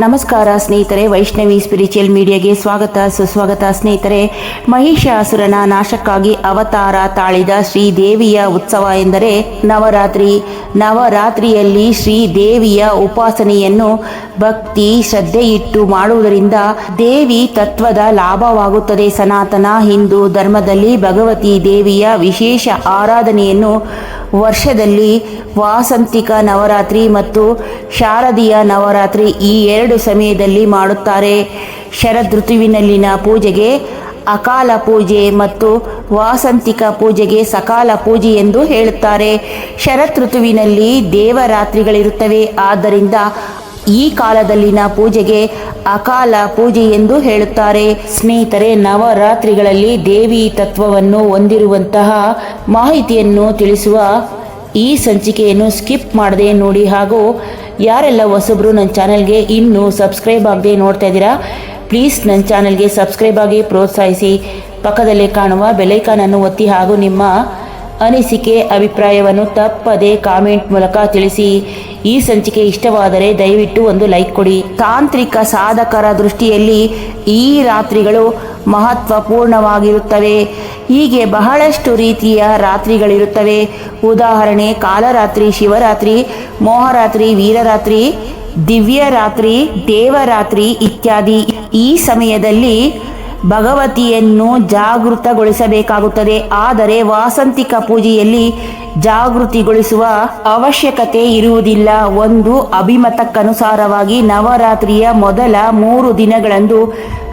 ನಮಸ್ಕಾರ ಸ್ನೇಹಿತರೆ, ವೈಷ್ಣವಿ ಸ್ಪಿರಿಚುವಲ್ ಮೀಡಿಯಾಗೆ ಸ್ವಾಗತ. ಸುಸ್ವಾಗತ ಸ್ನೇಹಿತರೆ ಮಹಿಷಾಸುರನ ನಾಶಕ್ಕಾಗಿ ಅವತಾರ ತಾಳಿದ ಶ್ರೀ ದೇವಿಯ ಉತ್ಸವ ಎಂದರೆ ನವರಾತ್ರಿ. ನವರಾತ್ರಿಯಲ್ಲಿ ಶ್ರೀದೇವಿಯ ಉಪಾಸನೆಯನ್ನು ಭಕ್ತಿ, ಶ್ರದ್ಧೆಯಿಟ್ಟು ಮಾಡುವುದರಿಂದ ದೇವಿ ತತ್ವದ ಲಾಭವಾಗುತ್ತದೆ. ಸನಾತನ ಹಿಂದೂ ಧರ್ಮದಲ್ಲಿ ಭಗವತಿ ದೇವಿಯ ವಿಶೇಷ ಆರಾಧನೆಯನ್ನು ವರ್ಷದಲ್ಲಿ ವಾಸಂತಿಕ ನವರಾತ್ರಿ ಮತ್ತು ಶಾರದೀಯ ನವರಾತ್ರಿ ಈ ಎರಡು ಸಮಯದಲ್ಲಿ ಮಾಡುತ್ತಾರೆ. ಶರದ್ ಋತುವಿನಲ್ಲಿನ ಪೂಜೆಗೆ ಅಕಾಲ ಪೂಜೆ ಮತ್ತು ವಾಸಂತಿಕ ಪೂಜೆಗೆ ಸಕಾಲ ಪೂಜೆ ಎಂದು ಹೇಳುತ್ತಾರೆ. ಶರತ್ ಋತುವಿನಲ್ಲಿ ದೇವರಾತ್ರಿಗಳಿರುತ್ತವೆ. ಆದ್ದರಿಂದ ಈ ಕಾಲದಲ್ಲಿನ ಪೂಜೆಗೆ ಅಕಾಲ ಪೂಜೆ ಎಂದು ಹೇಳುತ್ತಾರೆ. ಸ್ನೇಹಿತರೆ, ನವರಾತ್ರಿಗಳಲ್ಲಿ ದೇವಿ ತತ್ವವನ್ನು ಹೊಂದಿರುವಂತಹ ಮಾಹಿತಿಯನ್ನು ತಿಳಿಸುವ ಈ ಸಂಚಿಕೆಯನ್ನು ಸ್ಕಿಪ್ ಮಾಡದೆ ನೋಡಿ ಹಾಗೂ ಯಾರೆಲ್ಲ ಹೊಸಬ್ರು ನನ್ನ ಚಾನಲ್ಗೆ ಇನ್ನೂ ಸಬ್ಸ್ಕ್ರೈಬ್ ಆಗದೆ ನೋಡ್ತಾ ಇದ್ದೀರಾ, ಪ್ಲೀಸ್ ನನ್ನ ಚಾನಲ್ಗೆ ಸಬ್ಸ್ಕ್ರೈಬ್ ಆಗಿ ಪ್ರೋತ್ಸಾಹಿಸಿ. ಪಕ್ಕದಲ್ಲೇ ಕಾಣುವ ಬೆಲೈಕಾನನ್ನು ಒತ್ತಿ ಹಾಗೂ ನಿಮ್ಮ ಅನಿಸಿಕೆ, ಅಭಿಪ್ರಾಯವನ್ನು ತಪ್ಪದೆ ಕಾಮೆಂಟ್ ಮೂಲಕ ತಿಳಿಸಿ. ಈ ಸಂಚಿಕೆ ಇಷ್ಟವಾದರೆ ದಯವಿಟ್ಟು ಒಂದು ಲೈಕ್ ಕೊಡಿ. ತಾಂತ್ರಿಕ ಸಾಧಕರ ದೃಷ್ಟಿಯಲ್ಲಿ ಈ ರಾತ್ರಿಗಳು ಮಹತ್ವಪೂರ್ಣವಾಗಿರುತ್ತವೆ. ಹೀಗೆ ಬಹಳಷ್ಟು ರೀತಿಯ ರಾತ್ರಿಗಳಿರುತ್ತವೆ. ಉದಾಹರಣೆ, ಕಾಲರಾತ್ರಿ, ಶಿವರಾತ್ರಿ, ಮೋಹರಾತ್ರಿ, ವೀರರಾತ್ರಿ, ದಿವ್ಯರಾತ್ರಿ, ದೇವರಾತ್ರಿ ಇತ್ಯಾದಿ. ಈ ಸಮಯದಲ್ಲಿ ಭಗವತಿಯನ್ನು ಜಾಗೃತಗೊಳಿಸಬೇಕಾಗುತ್ತದೆ. ಆದರೆ ವಾಸಂತಿಕ ಪೂಜೆಯಲ್ಲಿ ಜಾಗೃತಿಗೊಳಿಸುವ ಅವಶ್ಯಕತೆ ಇರುವುದಿಲ್ಲ. ಒಂದು, ಅಭಿಮತಕ್ಕನುಸಾರವಾಗಿ ನವರಾತ್ರಿಯ ಮೊದಲ ಮೂರು ದಿನಗಳಂದು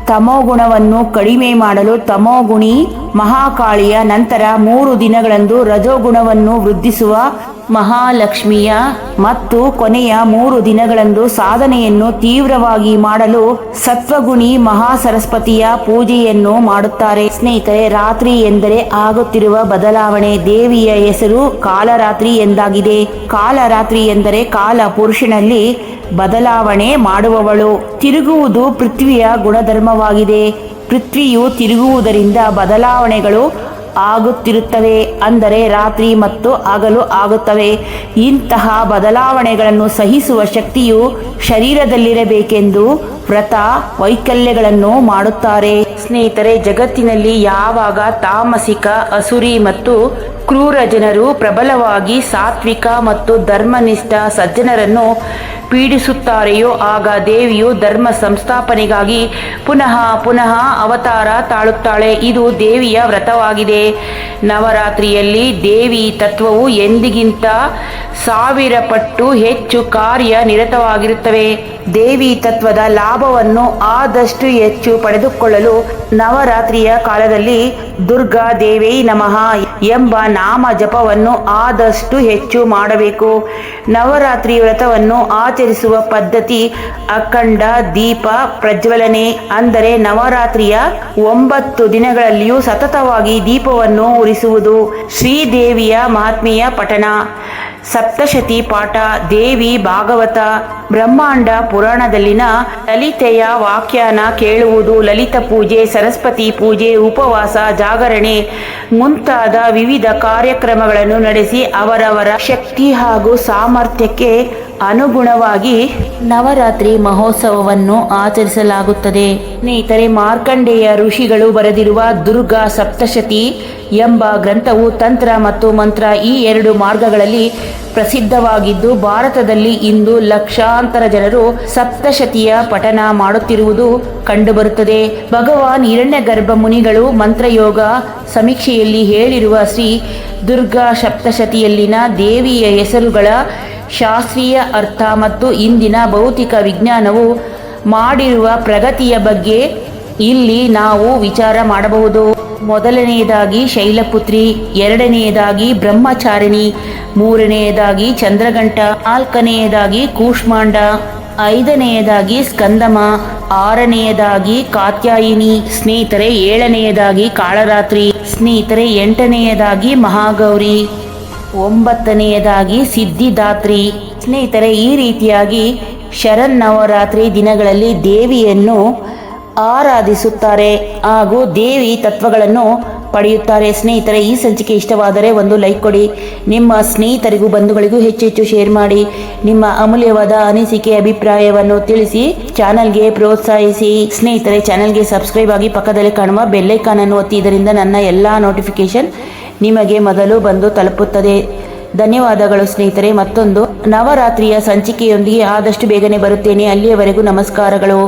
ತಮೋಗುಣವನ್ನು ಕಡಿಮೆ ಮಾಡಲು ತಮೋಗುಣಿ ಮಹಾಕಾಳಿಯ ನಂತರ ಮೂರು ದಿನಗಳಂದು ರಜೋಗುಣವನ್ನು ವೃದ್ಧಿಸುವ ಮಹಾಲಕ್ಷ್ಮಿಯ ಮತ್ತು ಕೊನೆಯ ಮೂರು ದಿನಗಳಂದು ಸಾಧನೆಯನ್ನು ತೀವ್ರವಾಗಿ ಮಾಡಲು ಸತ್ವಗುಣಿ ಮಹಾಸರಸ್ವತಿಯ ಪೂಜೆಯನ್ನು ಮಾಡುತ್ತಾರೆ. ಸ್ನೇಹಿತರೆ, ರಾತ್ರಿ ಎಂದರೆ ಆಗುತ್ತಿರುವ ಬದಲಾವಣೆ ದೇವಿಯ ಹೆಸರು ಕಾಲರಾತ್ರಿ ಎಂದಾಗಿದೆ. ಕಾಲರಾತ್ರಿ ಎಂದರೆ ಕಾಲ ಪುರುಷನಲ್ಲಿ ಬದಲಾವಣೆ ಮಾಡುವವಳು. ತಿರುಗುವುದು ಪೃಥ್ವಿಯ ಗುಣಧರ್ಮವಾಗಿದೆ. ಪೃಥ್ವಿಯು ತಿರುಗುವುದರಿಂದ ಬದಲಾವಣೆಗಳು ಆಗುತ್ತಿರುತ್ತವೆ. ಅಂದರೆ ರಾತ್ರಿ ಮತ್ತು ಹಗಲು ಆಗುತ್ತವೆ. ಇಂತಹ ಬದಲಾವಣೆಗಳನ್ನು ಸಹಿಸುವ ಶಕ್ತಿಯು ಶರೀರದಲ್ಲಿರಬೇಕೆಂದು ವ್ರತ ವೈಕಲ್ಯಗಳನ್ನು ಮಾಡುತ್ತಾರೆ. ಸ್ನೇಹಿತರೆ, ಜಗತ್ತಿನಲ್ಲಿ ಯಾವಾಗ ತಾಮಸಿಕ, ಅಸುರಿ ಮತ್ತು ಕ್ರೂರ ಜನರು ಪ್ರಬಲವಾಗಿ ಸಾತ್ವಿಕ ಮತ್ತು ಧರ್ಮನಿಷ್ಠ ಸಜ್ಜನರನ್ನು ಪೀಡಿಸುತ್ತಾರೆಯೋ, ಆಗ ದೇವಿಯು ಧರ್ಮ ಸಂಸ್ಥಾಪನೆಗಾಗಿ ಪುನಃ ಪುನಃ ಅವತಾರ ತಾಳುತ್ತಾಳೆ. ಇದು ದೇವಿಯ ವ್ರತವಾಗಿದೆ. ನವರಾತ್ರಿಯಲ್ಲಿ ದೇವಿ ತತ್ವವು ಎಂದಿಗಿಂತ ಸಾವಿರ ಪಟ್ಟು ಹೆಚ್ಚು ಕಾರ್ಯ ನಿರತವಾಗಿರುತ್ತವೆ. ದೇವಿ ತತ್ವದ ಲಾಭವನ್ನು ಆದಷ್ಟು ಹೆಚ್ಚು ಪಡೆದುಕೊಳ್ಳಲು ನವರಾತ್ರಿಯ ಕಾಲದಲ್ಲಿ ದುರ್ಗಾ ದೇವೈ ನಮಃ ಎಂಬ ನಾಮ ಜಪವನ್ನು ಆದಷ್ಟು ಹೆಚ್ಚು ಮಾಡಬೇಕು. ನವರಾತ್ರಿ ವ್ರತವನ್ನು ಆಚರಿಸುವ ಪದ್ಧತಿ ಅಖಂಡ, ದೀಪ, ಪ್ರಜ್ವಲನೆ ಅಂದರೆ ನವರಾತ್ರಿಯ ಒಂಬತ್ತು ದಿನಗಳಲ್ಲಿಯೂ ಸತತವಾಗಿ ದೀಪವನ್ನು ಉರಿಸುವುದು. ಶ್ರೀದೇವಿಯ ಮಹಾತ್ಮೆಯ ಪಠಣ. ಸಪ್ತಶತಿ ಪಾಠ ದೇವಿ ಭಾಗವತ ಬ್ರಹ್ಮಾಂಡ ಪುರಾಣದಲ್ಲಿನ ಲಲಿತೆಯ ವಾಕ್ಯಾನ ಕೇಳುವುದು, ಲಲಿತ ಪೂಜೆ, ಸರಸ್ವತಿ ಪೂಜೆ, ಉಪವಾಸ, ಜಾಗರಣೆ ಮುಂತಾದ ವಿವಿಧ ಕಾರ್ಯಕ್ರಮಗಳನ್ನು ನಡೆಸಿ ಅವರವರ ಶಕ್ತಿ ಹಾಗೂ ಸಾಮರ್ಥ್ಯಕ್ಕೆ ಅನುಗುಣವಾಗಿ ನವರಾತ್ರಿ ಮಹೋತ್ಸವವನ್ನು ಆಚರಿಸಲಾಗುತ್ತದೆ. ಸ್ನೇಹಿತರೆ, ಮಾರ್ಕಂಡೇಯ ಋಷಿಗಳು ಬರೆದಿರುವ ದುರ್ಗಾ ಸಪ್ತಶತಿ ಎಂಬ ಗ್ರಂಥವು ತಂತ್ರ ಮತ್ತು ಮಂತ್ರ ಈ ಎರಡು ಮಾರ್ಗಗಳಲ್ಲಿ ಪ್ರಸಿದ್ಧವಾಗಿದ್ದು, ಭಾರತದಲ್ಲಿ ಇಂದು ಲಕ್ಷಾಂತರ ಜನರು ಸಪ್ತಶತಿಯ ಪಠನ ಮಾಡುತ್ತಿರುವುದು ಕಂಡುಬರುತ್ತದೆ. ಭಗವಾನ್ ಹಿರಣ್ಯ ಗರ್ಭ ಮುನಿಗಳು ಮಂತ್ರಯೋಗ ಸಮೀಕ್ಷೆಯಲ್ಲಿ ಹೇಳಿರುವ ಶ್ರೀ ದುರ್ಗಾ ಸಪ್ತಶತಿಯಲ್ಲಿನ ದೇವಿಯ ಹೆಸರುಗಳ ಶಾಸ್ತ್ರೀಯ ಅರ್ಥ ಮತ್ತು ಇಂದಿನ ಭೌತಿಕ ವಿಜ್ಞಾನವು ಮಾಡಿರುವ ಪ್ರಗತಿಯ ಬಗ್ಗೆ ಇಲ್ಲಿ ನಾವು ವಿಚಾರ ಮಾಡಬಹುದು. ಮೊದಲನೆಯದಾಗಿ ಶೈಲಪುತ್ರಿ, ಎರಡನೆಯದಾಗಿ ಬ್ರಹ್ಮಚಾರಿಣಿ, ಮೂರನೆಯದಾಗಿ ಚಂದ್ರಗಂಟ ನಾಲ್ಕನೆಯದಾಗಿ ಕೂಷ್ಮಾಂಡ, ಐದನೆಯದಾಗಿ ಸ್ಕಂದಮ, ಆರನೆಯದಾಗಿ ಕಾತ್ಯಾಯಿನಿ, ಸ್ನೇಹಿತರೆ, ಏಳನೆಯದಾಗಿ ಕಾಳರಾತ್ರಿ, ಸ್ನೇಹಿತರೆ, ಎಂಟನೆಯದಾಗಿ ಮಹಾಗೌರಿ. ಒಂಬತ್ತನೆಯದಾಗಿ ಸಿದ್ಧಿದಾತ್ರಿ. ಸ್ನೇಹಿತರೆ, ಈ ರೀತಿಯಾಗಿ ಶರನ್ನವರಾತ್ರಿ ದಿನಗಳಲ್ಲಿ ದೇವಿಯನ್ನು ಆರಾಧಿಸುತ್ತಾರೆ ಹಾಗೂ ದೇವಿ ತತ್ವಗಳನ್ನು ಪಡೆಯುತ್ತಾರೆ. ಸ್ನೇಹಿತರೆ, ಈ ಸಂಚಿಕೆ ಇಷ್ಟವಾದರೆ ಒಂದು ಲೈಕ್ ಕೊಡಿ. ನಿಮ್ಮ ಸ್ನೇಹಿತರಿಗೂ, ಬಂಧುಗಳಿಗೂ ಹೆಚ್ಚು ಹೆಚ್ಚು ಶೇರ್ ಮಾಡಿ. ನಿಮ್ಮ ಅಮೂಲ್ಯವಾದ ಅನಿಸಿಕೆ, ಅಭಿಪ್ರಾಯವನ್ನು ತಿಳಿಸಿ ಚಾನಲ್ಗೆ ಪ್ರೋತ್ಸಾಹಿಸಿ. ಸ್ನೇಹಿತರೆ, ಚಾನಲ್ಗೆ ಸಬ್ಸ್ಕ್ರೈಬ್ ಆಗಿ ಪಕ್ಕದಲ್ಲಿ ಕಾಣುವ ಬೆಲ್ಲೈಕಾನ್ ಅನ್ನು ಒತ್ತಿ, ಇದರಿಂದ ನನ್ನ ಎಲ್ಲ ನೋಟಿಫಿಕೇಶನ್ ನಿಮಗೆ ಮೊದಲು ಬಂದು ತಲುಪುತ್ತದೆ. ಧನ್ಯವಾದಗಳು ಸ್ನೇಹಿತರೆ. ಮತ್ತೊಂದು ನವರಾತ್ರಿಯ ಸಂಚಿಕೆಯೊಂದಿಗೆ ಆದಷ್ಟು ಬೇಗನೆ ಬರುತ್ತೇನೆ. ಅಲ್ಲಿಯವರೆಗೂ ನಮಸ್ಕಾರಗಳು.